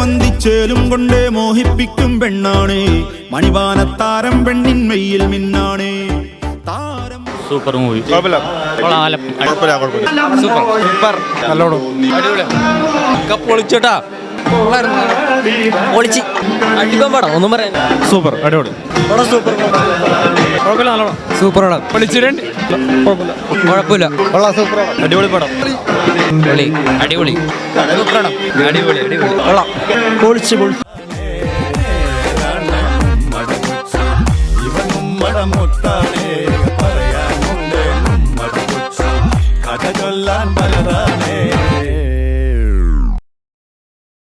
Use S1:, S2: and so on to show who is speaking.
S1: മന്തിച്ചേലും കൊണ്ടേ മോഹിപ്പിക്കും പെണ്ണാണ്. മണിവാനത്താരം പെണ്ണിന്മയിൽ മിന്നാണ്.
S2: സൂപ്പർ മൂവി സൂപ്പർ
S3: നല്ലോണം.
S2: പൊളിച്ചോട്ടാ. പടം. ഒന്നും പറയാൻ
S3: സൂപ്പർ അടിപൊളി.
S2: സൂപ്പർ
S3: കുഴപ്പമില്ല നല്ലോണം.
S2: സൂപ്പർ പടം.
S3: പൊളിച്ചിട്ടുണ്ട്
S2: കുഴപ്പമില്ല.
S3: കൊള്ളാം സൂപ്പർ അടിപൊളി പടം.
S2: അടിപൊളി അടിപൊളി. അടിപൊളി
S4: പറയാനുണ്ട് കഥ ചൊല്ലാൻ പലതാണേ.